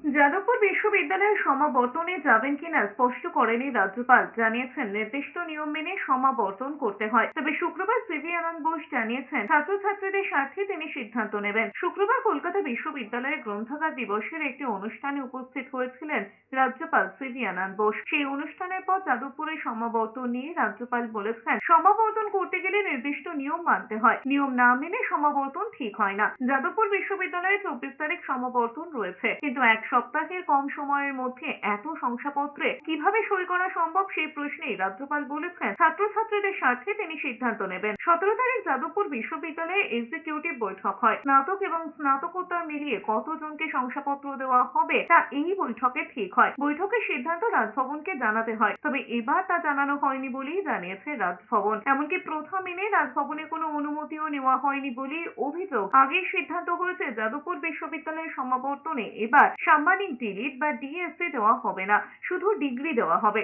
যাদবপুর বিশ্ববিদ্যালয়ের সমাবর্তনে যাবেন কিনা স্পষ্ট করেনি রাজ্যপাল। জানিয়েছেন, নির্দিষ্ট নিয়ম মেনে সমাবর্তন করতে হয়। তবে শুক্রবার সিভি আনন্দ বোস জানিয়েছেন, ছাত্রছাত্রীদের স্বার্থে তিনি সিদ্ধান্ত নেবেন। শুক্রবার কলকাতা বিশ্ববিদ্যালয়ের গ্রন্থাগার দিবসের একটি অনুষ্ঠানে উপস্থিত হয়েছিলেন রাজ্যপাল সিভি আনন্দ বোস সেই অনুষ্ঠানের পর যাদবপুরের সমাবর্তন নিয়ে রাজ্যপাল বলেছেন, সমাবর্তন করতে গেলে নির্দিষ্ট নিয়ম মানতে হয়। নিয়ম না মেনে সমাবর্তন ঠিক হয় না। যাদবপুর বিশ্ববিদ্যালয়ে চব্বিশ তারিখ সমাবর্তন রয়েছে। কিন্তু এক সপ্তাহের কম সময়ের মধ্যে এত শংসাপত্রে কীভাবে সই করা সম্ভব সেই প্রশ্নে রাজ্যপাল বলেছেন, ছাত্রছাত্রীদের স্বার্থে তিনি সিদ্ধান্ত নেবেন। সতেরো তারিখ যাদবপুর বিশ্ববিদ্যালয়ে এক্সিকিউটিভ বৈঠক হয়। স্নাতক এবং স্নাতকোত্তর মিলিয়ে কতজনকে শংসাপত্র দেওয়া হবে তা এই বৈঠকে ঠিক হয়। বৈঠকের সিদ্ধান্ত রাজভবনকে জানাতে হয়, তবে এবার তা জানানো হয়নি বলেই জানিয়েছে রাজভবন। এমনকি প্রথম মেনে রাজভবনে কোনো অনুমতিও নেওয়া হয়নি বলেই অভিযোগ। আগেই সিদ্ধান্ত হয়েছে যাদবপুর বিশ্ববিদ্যালয়ের সমাবর্তনে এবার সাম্মানিক ডিলিট বা ডিএসসি দেওয়া হবে না। শুধু ডিগ্রি দেওয়া হবে।